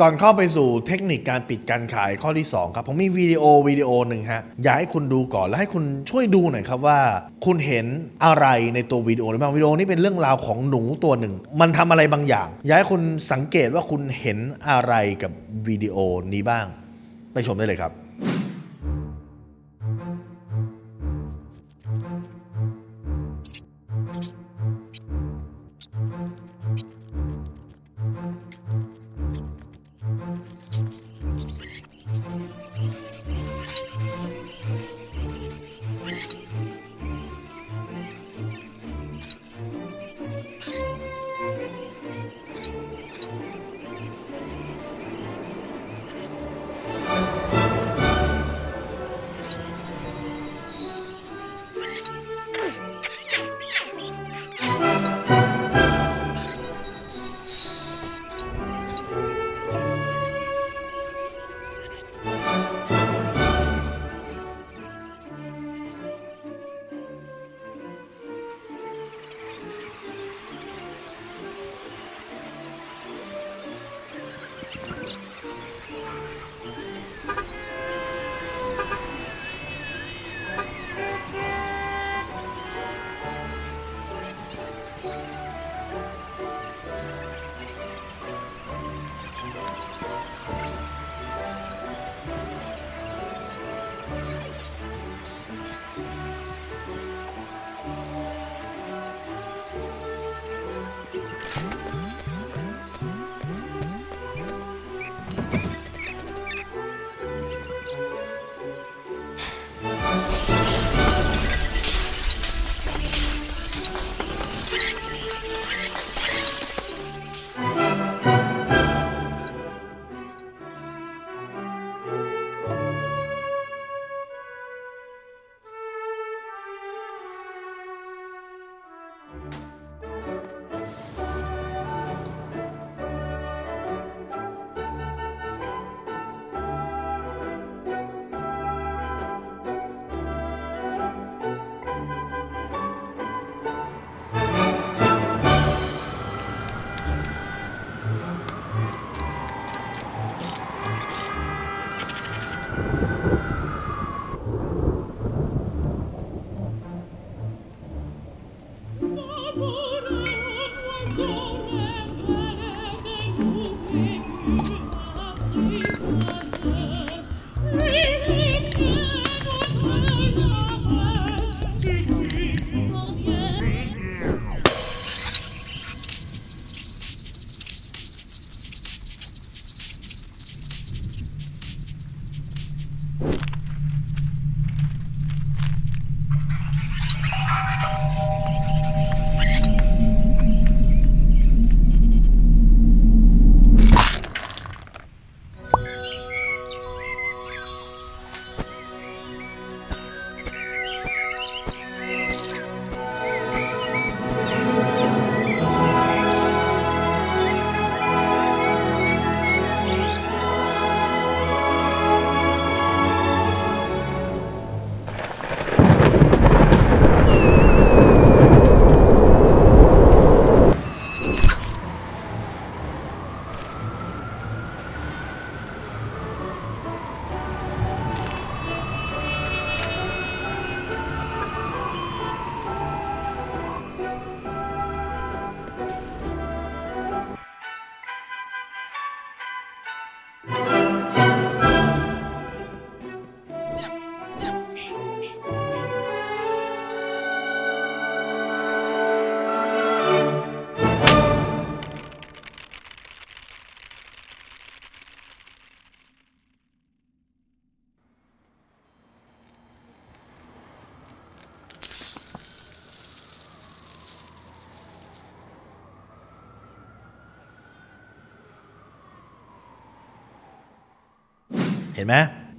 ก่อนเข้าไปสู่เทคนิคการปิดการขายข้อที่ 2 ครับ ผมมีวิดีโอวิดีโอหนึ่งฮะ อยากให้คุณดูก่อนแล้วให้คุณช่วยดูหน่อยครับว่า คุณเห็นอะไรในตัววิดีโอหรือเปล่าวิดีโอนี้เป็นเรื่องราวของหนูตัวหนึ่ง มันทำอะไรบางอย่าง อยากให้คุณสังเกตว่าคุณเห็นอะไรกับวิดีโอนี้บ้าง ไปชมได้เลยครับ ห็นไหม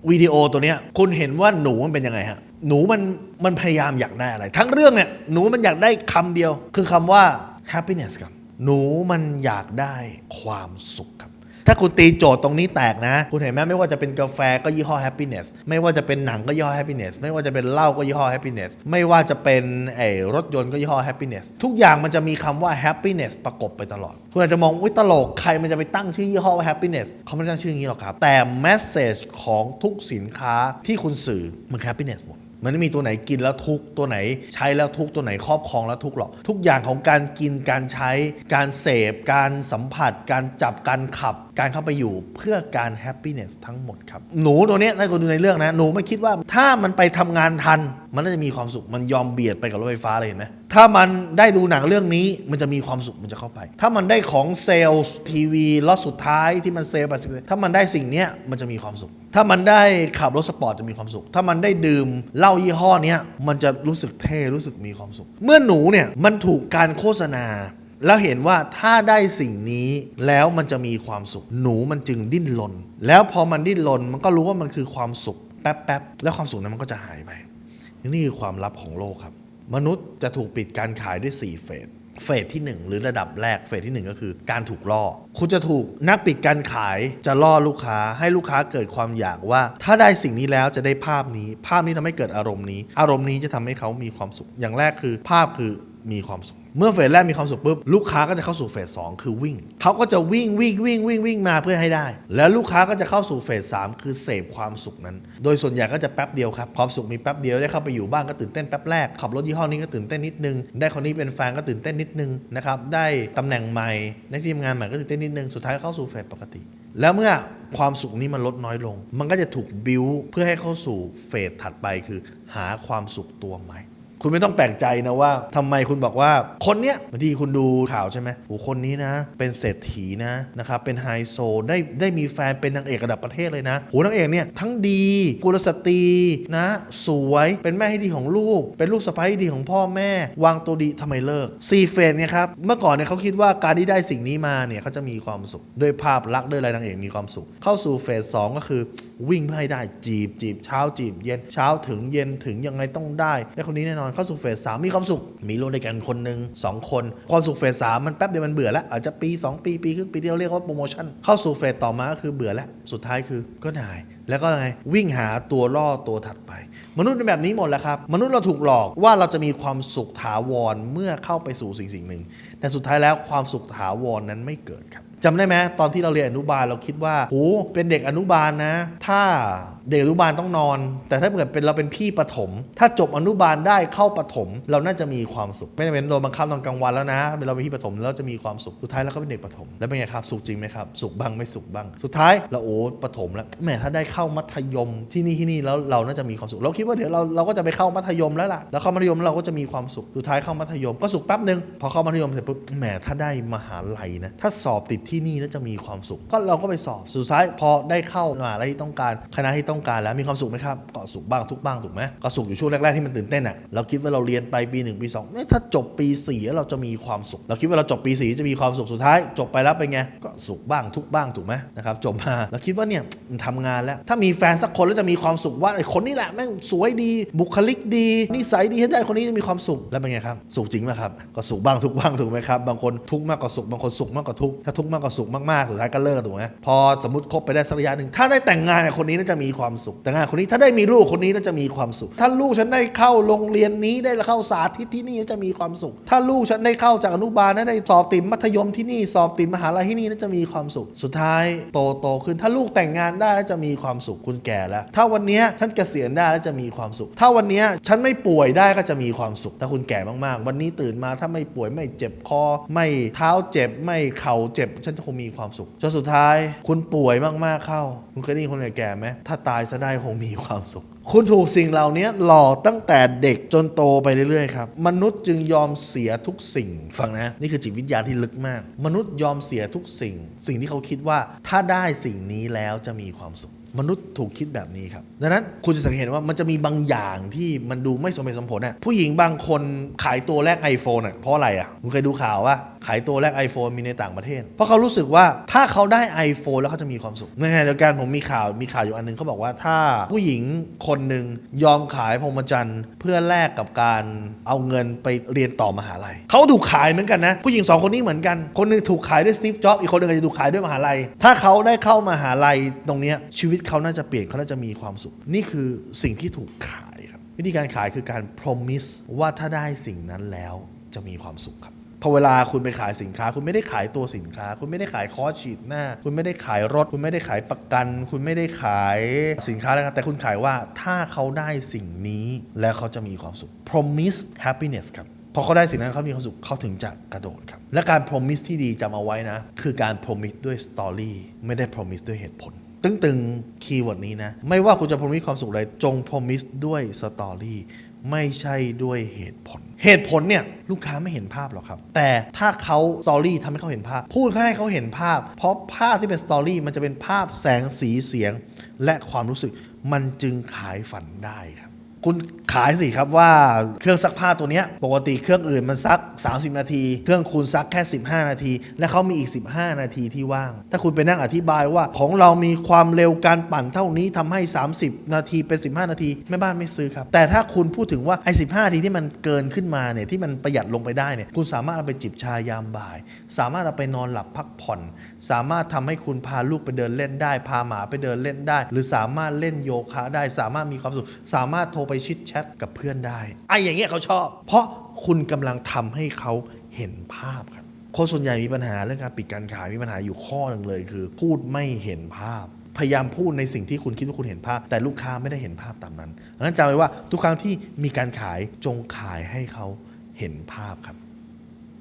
วิดีโอตัวเนี้ยคุณเห็นว่าหนูมันเป็นยังไงฮะหนูมันมันพยายามอยากได้อะไร ทั้งเรื่องเนี่ยหนูมันอยากได้คำเดียว คือคำว่า happiness ครับหนูมันอยากได้ความสุขครับ ถ้าคุณตีโจทย์ตรงนี้แตกนะ คุณเห็นไหมไม่ว่าจะเป็นกาแฟก็ยี่ห้อ happiness ไม่ว่าจะเป็นหนังก็ยี่ห้อ happiness ไม่ว่าจะเป็นเหล้าก็ยี่ห้อ happiness ไม่ว่าจะเป็นไอ้รถยนต์ก็ยี่ห้อ happiness ทุกอย่างมันจะมีคำว่า happiness ประกบไปตลอด คุณอาจจะมองอุ้ยตลกใครมันจะไปตั้งชื่อยี่ห้อว่า happiness เขาไม่ได้ตั้งชื่ออย่างนี้หรอกครับ แต่ message ของทุกสินค้าที่คุณสื่อมัน happiness หมดมันไม่มีตัวไหนกินแล้วทุกตัวไหนใช้แล้วทุกตัวไหนครอบครองแล้วทุกหรอก ทุกอย่างของการกินการใช้ การเสพ การสัมผัส การจับการขับการเข้าไปอยู่เพื่อการแฮปปี้เนสทั้งหมดครับ หนูตัวเนี้ยถ้าคุณดูในเรื่องนะ หนูไม่คิดว่าถ้ามันไปทำงานทัน มันน่าจะมีความสุขมันยอมเบียดไปกับรถไฟฟ้าเลยเห็นไหมถ้ามันได้ดูหนังเรื่องนี้มันจะมีความสุขมันจะเข้าไป ถ้ามันได้ของเซลล์ทีวีล็อตสุดท้ายที่มันเซลล์80ถ้ามันได้สิ่งเนี้ยมันจะมีความสุข ถ้ามันได้ขับรถสปอร์ตจะมีความสุข ถ้ามันได้ดื่มเหล้ายี่ห้อเนี้ยมันจะรู้สึกเท่รู้สึกมีความสุข เมื่อหนูเนี่ยมันถูกการโฆษณา แล้วเห็นว่าถ้าได้สิ่งนี้แล้วมันจะมีความสุข หนูมันจึงดิ้นรนแล้วพอมันดิ้นรนมันก็รู้ว่ามันคือความสุขแป๊บๆแล้วความสุขนั้นมันก็จะหายไป นี่คือความลับของโลกครับ มนุษย์จะถูกปิดการขายด้วย 4 เฟสเฟสที่ 1 หรือระดับแรกเฟสที่ 1 ก็คือการถูกล่อ คุณจะถูกนักปิดการขายจะล่อลูกค้าให้ลูกค้าเกิดความอยากว่า ถ้าได้สิ่งนี้แล้วจะได้ภาพนี้ ภาพนี้ทำให้เกิดอารมณ์นี้ อารมณ์นี้จะทำให้เขามีความสุข อย่างแรกคือ ภาพคือ มีความสุข เมื่อเฟสแรกมีความสุขปุ๊บลูกค้าก็จะเข้าสู่เฟสสองคือวิ่งเขาก็จะวิ่งวิ่งวิ่งวิ่งวิ่งมาเพื่อให้ได้ แล้วลูกค้าก็จะเข้าสู่เฟสสามคือเสพความสุขนั้น โดยส่วนใหญ่ก็จะแป๊บเดียวครับความสุขมีแป๊บเดียวได้เข้าไปอยู่บ้านก็ตื่นเต้นแป๊บแรกขับรถยี่ห้อนี้ก็ตื่นเต้นนิดนึง ได้คนนี้เป็นแฟนก็ตื่นเต้นนิดนึงนะครับได้ตำแหน่งใหม่ในที่ทำงานใหม่ก็ตื่นเต้นนิดนึงสุดท้ายก็เข้าสู่เฟสปกติ แล้วเมื่อความสุขนี้มันลดน้อยลง มันก็จะถูกบิวเพื่อให้เข้าสู่เฟสถัดไปคือหาความสุขตัวใหม่ คุณไม่ต้องแปลกใจนะว่าทำไมคุณบอกว่าคนเนี้ยบางทีคุณดูข่าวใช่ไหมโอ้คนนี้นะ เป็นเศรษฐีนะนะครับเป็นไฮโซได้ได้มีแฟนเป็นนางเอกระดับประเทศเลยนะโหนางเอกเนี่ยทั้งดีกุลสตรีนะ สวยเป็นแม่ที่ดีของลูก เป็นลูกสะใภ้ที่ดีของพ่อแม่ วางตัวดีทำไมเลิกซีเฟนเนี่ยครับเมื่อก่อนเนี่ยเขาคิดว่าการที่ได้สิ่งนี้มาเนี่ยเขาจะมีความสุขด้วยภาพลักษณ์ด้วยอะไรนางเอกมีความสุข เข้าสู่เฟสสองก็คือวิ่งให้ได้จีบจีบเช้าจีบเย็นเช้าถึงเย็นถึงยังไงต้องได้ได้คนนี้แน่นอนเข้าสู่เฟสสามมีความสุข มีลูกด้วยกันคนหนึ่งสองคน ความสุขเฟสสามมันแป๊บเดียวมันเบื่อแล้ว อาจจะปี 2 ปีปีครึ่งปีที่เราเรียกว่าโปรโมชั่นเข้าสู่เฟสต่อมาก็คือเบื่อแล้ว สุดท้ายคือก็ได้แล้วก็ไงวิ่งหาตัวล่อตัวถัดไป มนุษย์เป็นแบบนี้หมดแล้วครับ มนุษย์เราถูกหลอกว่าเราจะมีความสุขถาวรเมื่อเข้าไปสู่สิ่งสิ่งหนึ่งแต่สุดท้ายแล้วความสุขถาวรนั้นไม่เกิดครับ จำได้ไหมตอนที่เราเรียนอนุบาลเราคิดว่าโหเป็นเด็กอนุบาลนะ ถ้าเด็กอนุบาลต้องนอน แต่ถ้าเกิดเป็นเราเป็นพี่ประถม ถ้าจบอนุบาลได้เข้าประถม เราน่าจะมีความสุข ไม่ได้เป็นโดนบังคับตอนกลางวันแล้วนะเป็นเราเป็นพี่ประถมเราจะมีความสุขสุดท้ายเราก็เป็นเด็กประถมแล้วเป็นไงครับสุขจริงไหมครับสุขบ้างไม่สุขบ้าง สุดท้ายเราโอ้ประถมแล้วแหมถ้าได้เข้ามัธยมที่นี่ที่นี่แล้วเราน่าจะมีความสุข เราคิดว่าเดี๋ยวเราเราก็จะไปเข้ามัธยมแล้วล่ะแล้วเข้ามัธยมเราก็จะมีความสุขสุดท้ายเข้ามัธยมก็สุขแป๊บนึงพอเข้ามัธยมเสร็จปุ๊บแหมถ้าได้มหาลัยนะถ้าสอบติดที่นี่แล้วจะมีความสุข ก็เราก็ไปสอบสุดท้ายพอได้เข้ามหาลัยที่ต้องการคณะที่ต้องการแล้วมีความสุขไหมครับก็สุขบ้างทุกบ้างถูกไหมก็สุขอยู่ช่วงแรกๆที่มันตื่นเต้นอะเราคิดว่าเราเรียนไปปีหนึ่งปีสองเอ๊ะถ้าจบปีสี่แล้วเราจะมีความสุข เราคิดว่าเราจบปีสี่จะมีความสุขสุดท้าย จบไปแล้วเป็นไงก็สุขบ้างทุกบ้างถูกไหมนะครับจบมาเราคิดว่าเนี่ยมันทำงานแล้ว ถ้ามีแฟนสักคนแล้วจะมีความสุขว่าไอ้คนนี้แหละแม่งสวยดี บุคลิกดีนิสัยดีให้ได้คนนี้จะมีความสุขแล้วเป็นไงครับสุขจริงไหมครับก็สุขบ้างทุกบ้างถูกไหมครับบางคนทุกข์มากกว่าสุขบางคนสุขมากกว่าทุกข์ถ้าทุกข์มากกว่าสุขมากๆ สุดท้ายก็เลิกถูกไหมพอสมมติคบไปได้สักระยะหนึ่งถ้าได้แต่งงานกับคนนี้น่าจะมีความสุข แต่งงานคนนี้ถ้าได้มีลูกคนนี้น่าจะมีความสุข ถ้าลูกฉันได้เข้าโรงเรียนนี้ได้เข้าสาธิตที่นี่น่าจะมีความสุข ถ้าลูกฉันได้เข้าจากอนุบาลนะได้สอบติดมัธยมที่นี่สอบติดมหาลัยที่นี่น่าจะมีความสุข สุดท้ายโตโตขึ้น ถ้าลูกแต่งงานได้แล้วจะมีความสุขคุณแก่แล้ว ถ้าวันนี้ฉันเกษียณได้แล้วจะมีความสุข ถ้าวันนี้ฉันไม่ป่วยได้ก็จะมีความสุข ถ้าคุณแก่มากๆ วันนี้ตื่นมาถ้าไม่ป่วยไม่เจ็บคอไม่เท้าเจ็บไม่เข่าเจ็บฉันคงมีความสุขจนสุดท้าย คุณป่วยมากๆเข้า คุณเคยได้ยินคนแก่ๆไหมถ้าตายซะได้คงมีความสุข คุณถูกสิ่งเหล่านี้หล่อตั้งแต่เด็กจนโตไปเรื่อยๆครับ มนุษย์จึงยอมเสียทุกสิ่งฟังนะ นี่คือจิตวิทยาที่ลึกมาก มนุษย์ยอมเสียทุกสิ่ง สิ่งที่เขาคิดว่าถ้าได้สิ่งนี้แล้วจะมีความสุขมนุษย์ถูกคิดแบบนี้ครับ ดังนั้นคุณจะสังเกตว่ามันจะมีบางอย่างที่มันดูไม่สมเหตุสมผลอะผู้หญิงบางคนขายตัวแรก iPhone อะเพราะอะไรอะคุณเคยดูข่าวว่า ขายตัวแรก iPhone มีในต่างประเทศ เพราะเขารู้สึกว่าถ้าเขาได้ iPhone แล้วเขาจะมีความสุขในขณะเดียวกันผมมีข่าวมีข่าวอยู่อันหนึงเขาบอกว่าถ้าผู้หญิงคนหนึ่งยอมขายพรหมจรรย์เพื่อแลกกับการเอาเงินไปเรียนต่อมหาลัยเขาถูกขายเหมือนกันนะ ผู้หญิงสองคนนี้เหมือนกัน คนหนึงถูกขายด้วยสตีฟจ็อบอีกคนหนึงอาจจะถูกขายด้วยมหาลัย ถ้าเขาได้เข้ามหาลัยตรงนี้ชีวิตเขาน่าจะเปลี่ยนเขาน่าจะมีความสุข นี่คือสิ่งที่ถูกขายครับ วิธีการขายคือการ promise ว่าถ้าได้สิ่งนั้นแล้วจะมีความสุขครับ พอเวลาคุณไปขายสินค้า คุณไม่ได้ขายตัวสินค้า คุณไม่ได้ขายคอฉีดหน้า คุณไม่ได้ขายรถ คุณไม่ได้ขายประกัน คุณไม่ได้ขายสินค้าแล้วกันแต่คุณขายว่าถ้าเขาได้สิ่งนี้แล้วเขาจะมีความสุข promise happiness ครับพอเขาได้สิ่งนั้นเขามีความสุขเขาถึงจะกระโดดครับ และการ promise ที่ดีจำเอาไว้นะ คือการ promise ด้วย story ไม่ได้ promise ด้วยเหตุผลตึงๆคีย์เวิร์ดนี้นะ ไม่ว่าคุณจะ promise ความสุขอะไร จง promise ด้วย story ไม่ใช่ด้วยเหตุผล เหตุผลเนี่ยลูกค้าไม่เห็นภาพหรอกครับ แต่ถ้าเขาสตอรี่ทำให้เขาเห็นภาพ พูดให้เขาเห็นภาพ เพราะภาพที่เป็นสตอรี่มันจะเป็นภาพแสงสีเสียง และความรู้สึกมันจึงขายฝันได้ครับ คุณขายสิครับว่าเครื่องซักผ้าตัวนี้ปกติเครื่องอื่นมันซัก 30 นาที เครื่องคุณซักแค่ 15 นาที และเขามีอีก 15 นาทีที่ว่าง ถ้าคุณไปนั่งอธิบายว่าของเรามีความเร็วการปั่นเท่านี้ทำให้ 30 นาทีเป็น 15 นาทีแม่บ้านไม่ซื้อครับ แต่ถ้าคุณพูดถึงว่าไอ้15นาทีที่มันเกินขึ้นมาเนี่ยที่มันประหยัดลงไปได้เนี่ยคุณสามารถเอาไปจิบชายามบ่าย สามารถเอาไปนอนหลับพักผ่อน สามารถทำให้คุณพาลูกไปเดินเล่นได้ พาหมาไปเดินเล่นได้ หรือสามารถเล่นโยคะได้ สามารถมีความสุขสามารถโทรไปชิดแชทกับเพื่อนได้ไอ้อย่างเงี้ยเขาชอบ เพราะคุณกำลังทำให้เขาเห็นภาพครับคนส่วนใหญ่มีปัญหาเรื่องการปิดการขายมีปัญหาอยู่ข้อหนึ่งเลยคือ พูดไม่เห็นภาพ พยายามพูดในสิ่งที่คุณคิดว่าคุณเห็นภาพ แต่ลูกค้าไม่ได้เห็นภาพตามนั้นดังนั้นจำไว้ว่าทุกครั้งที่มีการขายจงขายให้เขาเห็นภาพครับ